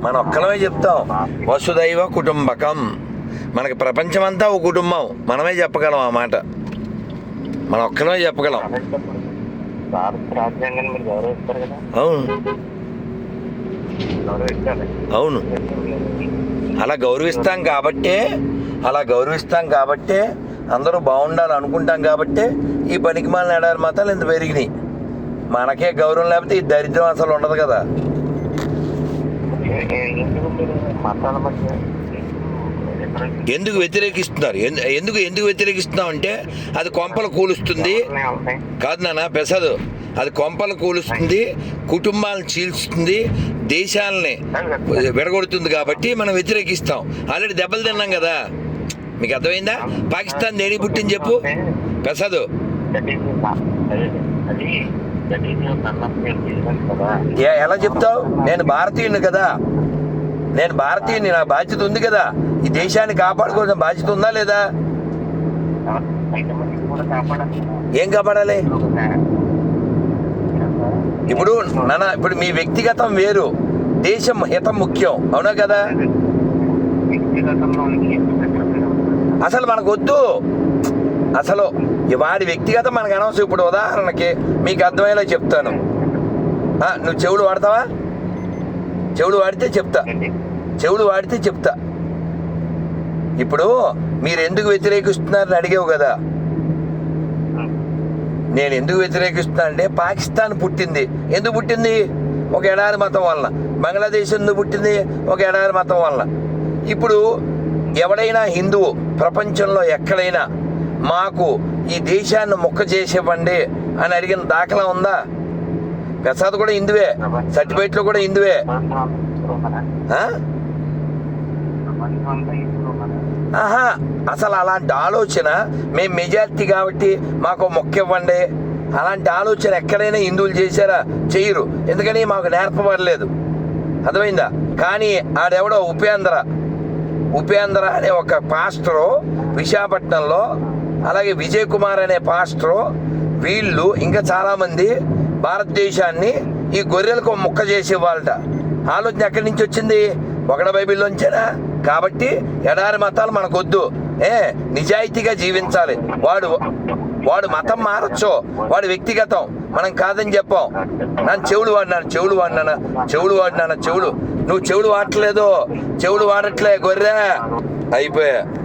మనం ఒక్కలమే చెప్తాం. వసుదైవ కుటుంబకం. మనకి ప్రపంచమంతా ఒక కుటుంబం. మనమే చెప్పగలం ఆ మాట. మన ఒక్కలమే చెప్పగలం. అవును. అవును. అలా గౌరవిస్తాం కాబట్టే అలా గౌరవిస్తాం కాబట్టే అందరూ బాగుండాలి అనుకుంటాం కాబట్టే ఈ పనికి మాలిన ఎడారి మతాలు ఇంత పెరిగినాయి. మనకే గౌరవం లేకపోతే ఈ దరిద్రం అసలు ఉండదు కదా. ఎందుకు వ్యతిరేకిస్తున్నారు? ఎందు- ఎందుకు ఎందుకు వ్యతిరేకిస్తున్నాం అంటే అది కొంపలు కూలుస్తుంది. కాదు నాన్న పెసదు అది కొంపలు కూలుస్తుంది కుటుంబాలను చీల్చుతుంది దేశాలని విడగొడుతుంది కాబట్టి మనం వ్యతిరేకిస్తాం. ఆల్రెడీ దెబ్బలు తిన్నాం కదా. మీకు అర్థమైందా? పాకిస్తాన్ దేని పుట్టింది చెప్పు. పెసదు ఎలా చెప్తావు? నేను భారతీయుని కదా. నేను భారతీయుని నా బాధ్యత ఉంది కదా. ఈ దేశాన్ని కాపాడుకోవాల్సిన బాధ్యత ఉందా లేదా? ఏం కాపాడాలి? ఇప్పుడు నాన్న ఇప్పుడు మీ వ్యక్తిగతం వేరు. దేశం హితం ముఖ్యం అవునా కదా? అసలు మనకు వద్దు అసలు వాడి వ్యక్తిగత మనకు అనవసరం. ఇప్పుడు ఉదాహరణకి మీకు అర్థమయ్యేలా చెప్తాను. నువ్వు చెవులు వాడతావా? చెవులు వాడితే చెప్తా. చెవులు వాడితే చెప్తా. ఇప్పుడు మీరు ఎందుకు వ్యతిరేకిస్తున్నారని అడిగావు కదా. నేను ఎందుకు వ్యతిరేకిస్తున్నా అంటే పాకిస్తాన్ పుట్టింది. ఎందుకు పుట్టింది? ఒక ఎడారి మతం వలన. బంగ్లాదేశ్ ఎందుకు పుట్టింది? ఒక ఎడారి మతం వలన. ఇప్పుడు ఎవడైనా హిందువు ప్రపంచంలో ఎక్కడైనా మాకు ఈ దేశాన్ని మొక్క చేసేవ్వండి అని అడిగిన దాఖలా ఉందా? ప్రసాద్ కూడా హిందువే. సర్టిఫికేట్లు కూడా హిందువే. ఆహా అసలు అలాంటి ఆలోచన మేము మెజారిటీ కాబట్టి మాకు మొక్క ఇవ్వండి అలాంటి ఆలోచన ఎక్కడైనా హిందువులు చేశారా? చెయ్యరు ఎందుకని మాకు నేర్పబడలేదు. అర్థమైందా? కానీ ఆడెవడో ఉపేంద్ర. ఉపేంద్ర అనే ఒక పాస్టరు విశాఖపట్నంలో అలాగే విజయ్ కుమార్ అనే పాస్టర్ వీళ్ళు ఇంకా చాలామంది భారతదేశాన్ని ఈ గొర్రెలకు ఒక ముక్క చేసేవాళ్ళట. ఆలోచన ఎక్కడి నుంచి వచ్చింది? ఒకడ బైబిల్లోంచేనా? కాబట్టి ఎడారి మతాలు మనకొద్దు. ఏ నిజాయితీగా జీవించాలి. వాడు వాడు మతం మారచ్చు. వాడు వ్యక్తిగతం. మనం కాదని చెప్పాం. నన్ను చెవులు వాడినాను చెవులు వాడినాను చెవులు వాడినాను చెవులు. నువ్వు చెవులు వాడట్లేదు. చెవులు వాడట్లే గొర్రె. అయిపోయా.